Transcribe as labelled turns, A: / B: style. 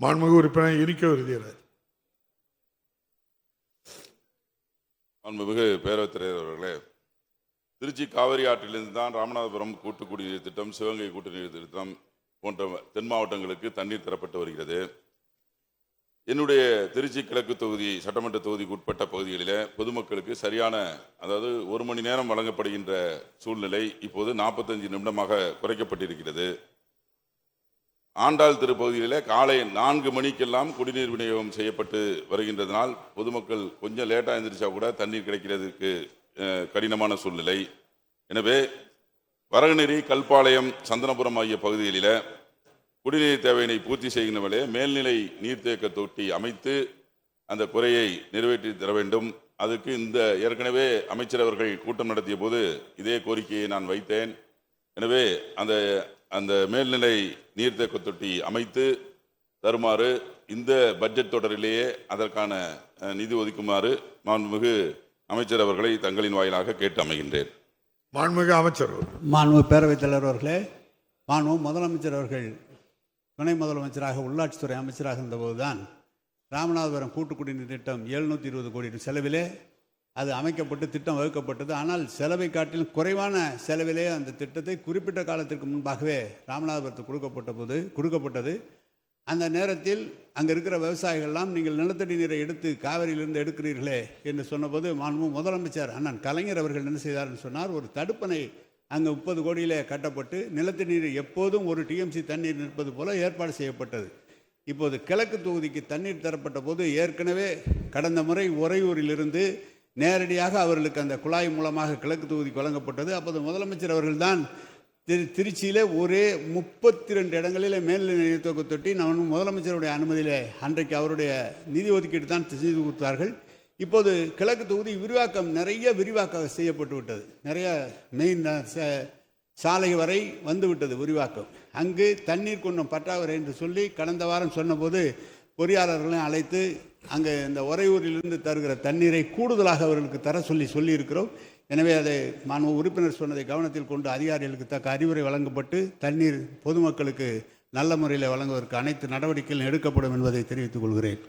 A: மாண்புமிகு உறுப்பினர் இருக்க உறுதியாளர்
B: மாண்புமிகு பேரவைத் தலைவர் அவர்களே திருச்சி காவிரி ஆற்றிலிருந்து தான் ராமநாதபுரம் கூட்டு குடிநீர் திட்டம் சிவகங்கை கூட்டுநீர் திட்டம் போன்ற தென் மாவட்டங்களுக்கு தண்ணீர் தரப்பட்டு வருகிறது. என்னுடைய திருச்சி கிழக்கு தொகுதி சட்டமன்ற தொகுதிக்கு உட்பட்ட பகுதிகளில் பொதுமக்களுக்கு சரியான அதாவது ஒரு மணி நேரம் வழங்கப்படுகின்ற சூழ்நிலை இப்போது நாற்பத்தஞ்சு நிமிடமாக குறைக்கப்பட்டிருக்கிறது. ஆண்டாள் திருப்பகுதியில் காலை நான்கு மணிக்கெல்லாம் குடிநீர் விநியோகம் செய்யப்பட்டு வருகின்றதனால் பொதுமக்கள் கொஞ்சம் லேட்டாக எழுந்திரிச்சா கூட தண்ணீர் கிடைக்கிறதுக்கு கடினமான சூழ்நிலை. எனவே வரகநெறி கல்பாளையம் சந்தனபுரம் ஆகிய பகுதிகளில் குடிநீர் தேவையினை பூர்த்தி செய்கின்ற மேல்நிலை நீர்த்தேக்க தொட்டி அமைத்து அந்த குறையை நிறைவேற்றி தர வேண்டும். அதுக்கு இந்த ஏற்கனவே அமைச்சர் அவர்கள் கூட்டம் நடத்திய போது இதே கோரிக்கையை நான் வைத்தேன். எனவே அந்த அந்த மேல்நிலை நீர்த்தேக்க தொட்டி அமைத்து தருமாறு இந்த பட்ஜெட் தொடரிலேயே அதற்கான நிதி ஒதுக்குமாறு மாண்புமிகு அமைச்சர் அவர்களை தங்களின் வாயிலாக கேட்டு அமைகின்றேன்
A: மாண்புமிகு அமைச்சர் அவர்கள்.
C: மாண்பு பேரவைத் தலைவர் அவர்களே மாண்பு முதலமைச்சர் அவர்கள் துணை முதலமைச்சராக உள்ளாட்சித்துறை அமைச்சராக இருந்தபோதுதான் ராமநாதபுரம் கூட்டு குடிநீர் திட்டம் எழுநூற்றி இருபது கோடி செலவிலே அது அமைக்கப்பட்டு திட்டம் வகுக்கப்பட்டது. ஆனால் செலவை காட்டிலும் குறைவான செலவிலே அந்த திட்டத்தை குறிப்பிட்ட காலத்திற்கு முன்பாகவே ராமநாதபுரத்துக்கு கொடுக்கப்பட்ட போது கொடுக்கப்பட்டது. அந்த நேரத்தில் அங்கே இருக்கிற விவசாயிகள்லாம் நீங்கள் நிலத்தடி நீரை எடுத்து காவிரியிலிருந்து எடுக்கிறீர்களே என்று சொன்னபோது மாண்பு முதலமைச்சர் அண்ணன் கலைஞர் அவர்கள் என்ன செய்தார்னு சொன்னார். ஒரு தடுப்பணை அங்கே முப்பது கோடியிலே கட்டப்பட்டு நிலத்தடி நீர் எப்போதும் ஒரு டிஎம்சி தண்ணீர் நிற்பது போல ஏற்பாடு செய்யப்பட்டது. இப்போது கிழக்கு தொகுதிக்கு தண்ணீர் தரப்பட்ட போது ஏற்கனவே கடந்த முறை உறையூரிலிருந்து நேரடியாக அவர்களுக்கு அந்த குழாய் மூலமாக கிழக்கு தொகுதிக்கு வழங்கப்பட்டது. அப்போது முதலமைச்சர் அவர்கள்தான் திரு திருச்சியில் ஒரே முப்பத்தி ரெண்டு இடங்களிலே மேல்நிலை நீர்த்தொகு தொட்டி நான் முதலமைச்சருடைய அனுமதியிலே அன்றைக்கு அவருடைய நிதி ஒதுக்கீடு தான் செய்து கொடுத்தார்கள். இப்போது கிழக்கு தொகுதி விரிவாக்கம் நிறைய விரிவாக்கம் செய்யப்பட்டு விட்டது. நிறைய மெயின் சாலை வரை வந்துவிட்டது விரிவாக்கம். அங்கு தண்ணீர் கொஞ்சம் பற்றாவரை என்று சொல்லி கடந்த வாரம் சொன்னபோது பொறியாளர்களையும் அழைத்து அங்கே இந்த உறையூரிலிருந்து தருகிற தண்ணீரை கூடுதலாக அவர்களுக்கு தர சொல்லி சொல்லியிருக்கிறோம். எனவே அதை மாண்பு உறுப்பினர் சொன்னதை கவனத்தில் கொண்டு அதிகாரிகளுக்கு தக்க அறிவுரை வழங்கப்பட்டு தண்ணீர் பொதுமக்களுக்கு நல்ல முறையில் வழங்குவதற்கு அனைத்து நடவடிக்கைகளும் எடுக்கப்படும் என்பதை தெரிவித்துக் கொள்கிறேன்.